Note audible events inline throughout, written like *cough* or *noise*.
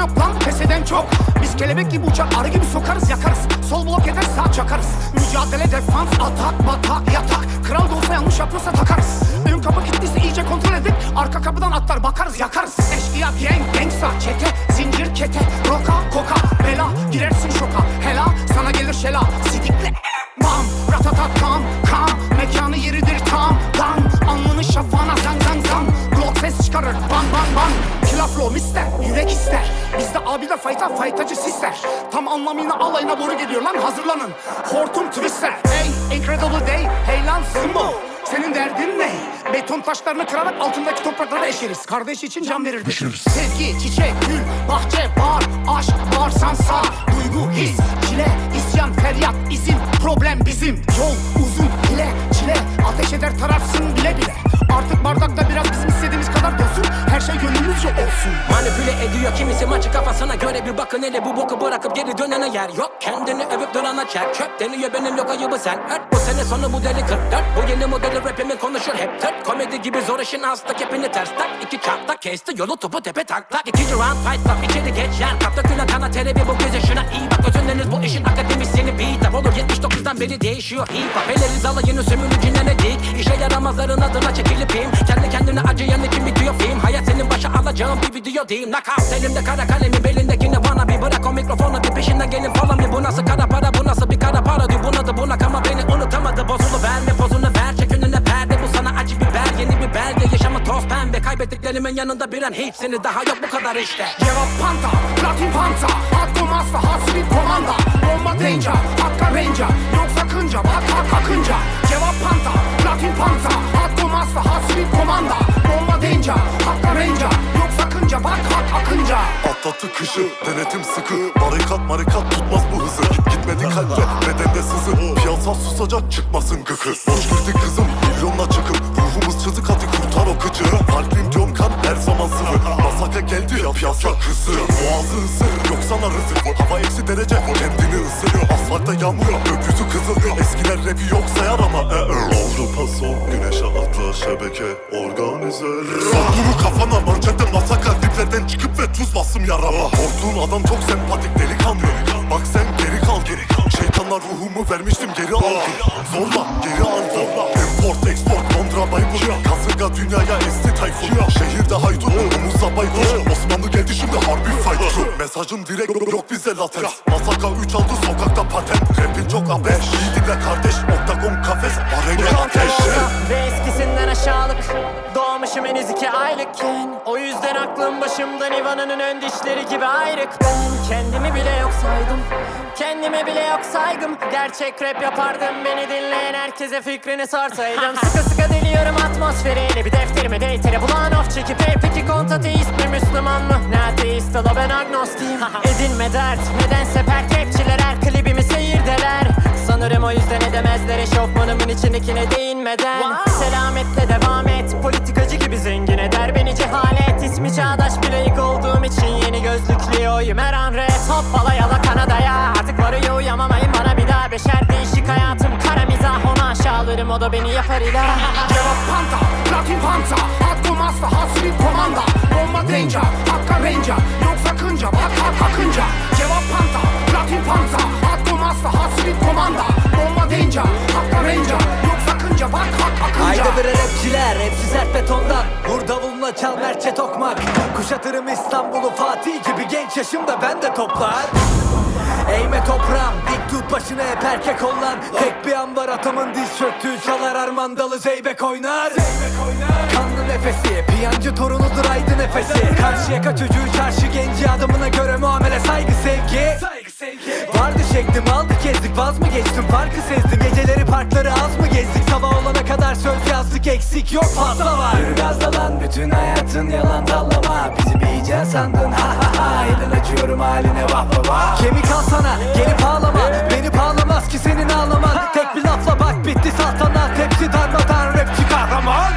yok lan pes çok. Biz kelebek gibi uçar arı gibi sokarız yakarız. Sol blok eder sağ çakarız. Mücadele defans atak batak yatak. Kral da olsa yanlış yapıyorsa takarız. Ön kapı sisler Tam anlamıyla alayına doğru geliyor lan hazırlanın Hortum twister Hey incredible day hey lan Simbo senin derdin ne? Beton taşlarını kırarak altındaki topraklara eşeriz. Kardeş için can verirdik. Sevgi, çiçek, gül, bahçe, bar, aşk, bağırsan sağ, duygu, his, çile, isyan, feryat, izin, problem bizim. Yol uzun, bile, çile, ateş eder tararsın bile bile. Artık bardakta biraz bizim istediğimiz kadar dolsun. Her şey gönlümüzce olsun. Manipüle ediyor kimisi maçı kafasına göre bir bakın hele bu boku bırakıp geri dönene yer yok. Kendini övüp durana çek çöp deniyor benim yok ayıbı sen. Ört bu sene sonu bu deli 44 Bu yeni modeli rapimi konuşur hep tırt Komedi gibi zor işin hasta kepini ters tak. İki çarpta kesti yolu topu tepe tak tak. İkinci round fight stop içeri geç yer. Kapta küle kana terebi bu göz yaşına. İyi bak Özünleriniz bu işin akademisyeni beat Olur 79'dan beri değişiyor hip hop. Eleriz alayını sömürücüne ne dik. İşe yaramazların adına çekilip im. Kendi kendine acıyan için bitiyor film Başa alacağın bir video değil Knockout. Elimde kara kalemi belindeki ne bana bir Bırak. O mikrofonu bir peşinden gelin follow me Bu nasıl kara para bu nasıl bir kara para diyor. Bunadı bunak ama beni unutamadı Bozulu. Verme pozunu ver çek önüne perde. Bu sana acı biber yeni bir belge Yaşamı toz pembe. Kaybettiklerimin yanında bir an Hepsini daha yok. Bu kadar işte. Cevap panta, platin panta Hakkı masta, hasbi komanda. Bomba danger, hakka ranger. Yok sakınca, bak hak akınca Cevap panta, platin panta Hakkı masta, hasbi komanda Hakka ranger Yok sakınca, bak hak akınca. Atlattı kışı denetim sıkı. Barikat marikat tutmaz bu hızı. Gitmedi kalple bedende sızı. Piyasa susacak çıkmasın gıkı. Boş girdi kızım milyonla çıkıp Ruhumuz çizik hadi kurtar o kıcı Masaka geldi ya piyasa kızı Boğazı ısır yok sana rızık Hava eksi derece kendini ısırıyor. Asfaltta yağmur gökyüzü kızıl Eskiler rapi yok sayar ama e, e. Avrupa son güneşe atla şebeke. Organize Sokuru kafana manşette masaka. Diplerden çıkıp ve tuz bastım yarama. Korktuğun adam çok sempatik delikanlı. Bak sen geri kal. Geri kal. Şeytanlar ruhumu vermiştim geri aldım Zorla geri aldım Import export Londra Baybur Kasırga dünyaya esti tayfun Mesajım direkt yok bize latex. Masaka 3 aldı sokakta patent. Rapin çok abeş İyi dinle kardeş Oktagon kafes. Arena ateş. Ve eskisinden aşağılık. Doğmuşum henüz iki aylıkken O yüzden aklım başımda Nirvana'nın ön dişleri gibi ayrık. Ben kendimi bile yok saydım. Kendime bile yok saygım. Gerçek rap yapardım Beni dinleyen herkese fikrini sorsaydım. *laughs* Sıkı sıkı deliyorum atmosferi Ele bir defterime deytere bulan of çekip. Ey peki kontateist mi Müslüman mı? Ola ben agnostiyim. Edinme dert Nedense pert rapçiler her klibimi seyirdeler. Sanırım o yüzden edemezler eşofmanımın içindekine değinmeden Aşağılarım o da beni yapar ilah Cevap panta, platin panta Hakkı masta, hasbi komanda. Bomba danger, hakka ranger Yok sakınca, bak hak akınca. Cevap panta, platin panta Hakkı masta, hasbi komanda. Bomba danger, hakka ranger Yok sakınca, bak hak akınca. Haydi bre rapçiler, hepsi sert betondan. Vur davuluna çal merçe tokmak. Kuşatırım İstanbul'u Fatih gibi genç yaşımda ben de toplar Eğme toprağım, dik tut başını hep erkek olan Tek bir an var atamın diz çöktüğü çalar armandalı zeybek oynar. Kanlı nefesi, piyancı torunudur aydı nefesi. Karşıyaka çocuğu çarşı genci adamına göre muamele saygı sevgi. Vardı şeklim aldı kezdik vaz mı geçtim farkı sezdim. Geceleri parkları az mı gezdik? Sabah olana kadar söz yazdık eksik yok fazla var. Lan bütün hayatın yalan dallama. Bizi bir sandın ha ha ha Elin açıyorum haline vah vah vah. Kemik al sana gelip ağlama. Beni bağlamaz ki senin ağlaman. Tek bir lafla bak bitti saltanat. Hepsi darmadan rapçi kahraman.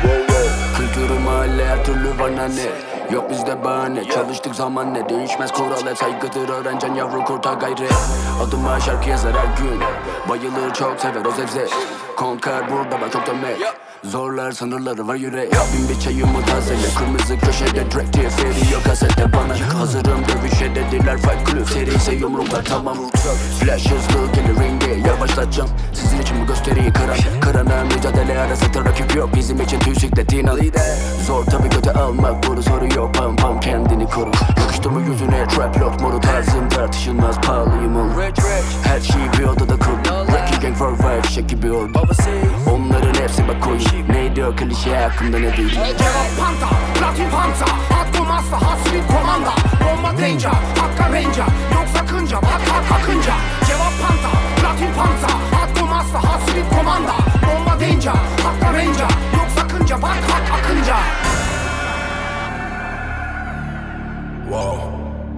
Kültürü mahalle her türlü var ne Yok bizde bahane. Çalıştık zaman ne Değişmez kural hep saygıdır Öğrencen yavru kurtar gayri Adıma şarkı yazar her gün. Bayılır çok sever o zevzek. Konker burada bak çok demek Zorlar sınırları var yürek Bin bir çayımı tazele. Kırmızı köşede direkt diye Veriyor kasette bana Hazırım dövüşe de dediler fight club Seri ise yumruklar tamam. Flash hızlı gelir ringe. Yavaşlatacağım. Sizin için bu gösteriyi kıran. Kırana mücadele arasında rakip yok. Bizim için tüy sikletin al Zor tabi göte almak. Bunu soru yok. Pam pam kendini koru. Yakıştırma yüzüne? Trap lord moru tarzım tartışılmaz. Pahalıyım ol Her şeyi Şek gibi ol Onların hepsi bak koyun Neydi o klişe hakkında ne değil Cevap panta, platin panta Hakkım asla hasret komanda Bomba danger, hakka ranger Yok sakınca bak hak akınca. Cevap